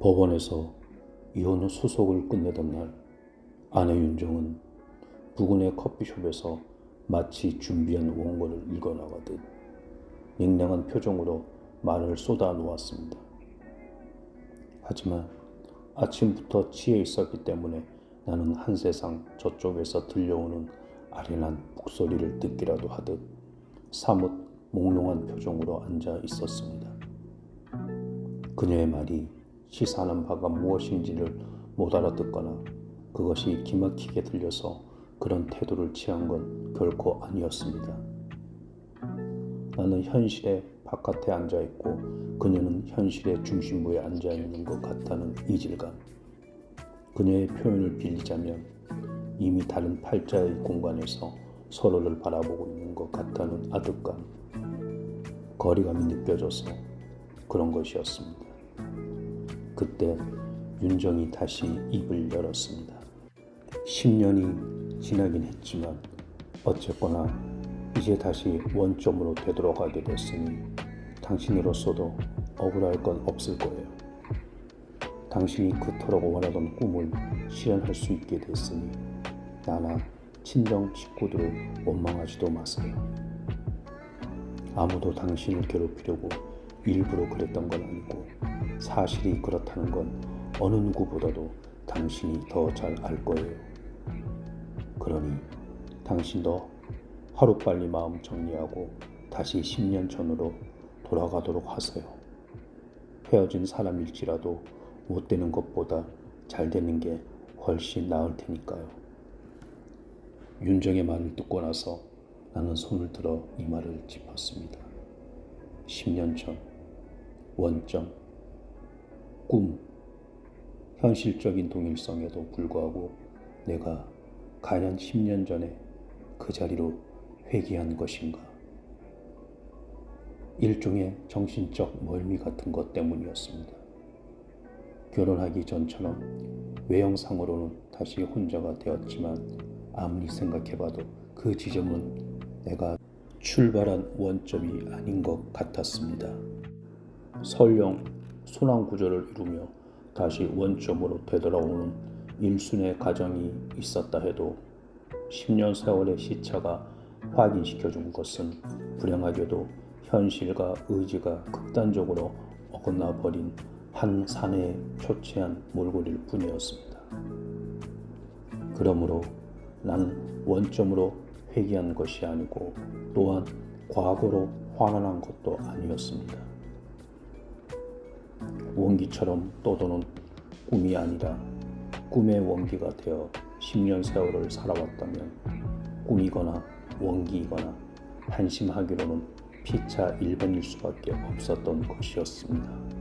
법원에서 이혼 후 수속을 끝내던 날 아내 윤정은 부근의 커피숍에서 마치 준비한 원고를 읽어나가듯 냉랭한 표정으로 말을 쏟아 놓았습니다. 하지만 아침부터 취해 있었기 때문에 나는 한세상 저쪽에서 들려오는 아련한 목소리를 듣기라도 하듯 사뭇 몽롱한 표정으로 앉아 있었습니다. 그녀의 말이 시사하는 바가 무엇인지를 못 알아듣거나 그것이 기막히게 들려서 그런 태도를 취한 건 결코 아니었습니다. 나는 현실의 바깥에 앉아 있고 그녀는 현실의 중심부에 앉아 있는 것 같다는 이질감. 그녀의 표현을 빌리자면 이미 다른 팔자의 공간에서 서로를 바라보고 있는 것 같다는 아득감. 거리감이 느껴져서 그런 것이었습니다. 그때 윤정이 다시 입을 열었습니다. 10년이 지나긴 했지만 어쨌거나 이제 다시 원점으로 되돌아가게 됐으니 당신으로서도 억울할 건 없을 거예요. 당신이 그토록 원하던 꿈을 실현할 수 있게 됐으니 나나 친정 식구들을 원망하지도 마세요. 아무도 당신을 괴롭히려고 일부러 그랬던 건 아니고 사실이 그렇다는 건 어느 누구보다도 당신이 더 잘 알 거예요. 그러니 당신도 하루빨리 마음 정리하고 다시 10년 전으로 돌아가도록 하세요. 헤어진 사람일지라도 못 되는 것보다 잘 되는 게 훨씬 나을 테니까요. 윤정의 말을 듣고 나서 나는 손을 들어 이 말을 짚었습니다. 10년 전, 원점, 꿈, 현실적인 동일성에도 불구하고 내가 가년 10년 전에 그 자리로 회귀한 것인가? 일종의 정신적 멀미 같은 것 때문이었습니다. 결혼하기 전처럼 외형상으로는 다시 혼자가 되었지만 아무리 생각해봐도 그 지점은 내가 출발한 원점이 아닌 것 같았습니다. 설령 순환 구조를 이루며 다시 원점으로 되돌아오는 일순의 과정이 있었다 해도 10년 세월의 시차가 확인시켜 준 것은 불행하게도 현실과 의지가 극단적으로 어긋나 버린 한 사내의 초췌한 몰골일 뿐이었습니다. 그러므로 나는 원점으로 회귀한 것이 아니고 또한 과거로 환원한 것도 아니었습니다. 원기처럼 떠도는 꿈이 아니라 꿈의 원기가 되어 10년 세월을 살아왔다면 꿈이거나 원기이거나 한심하기로는 피차 1번일 수밖에 없었던 것이었습니다.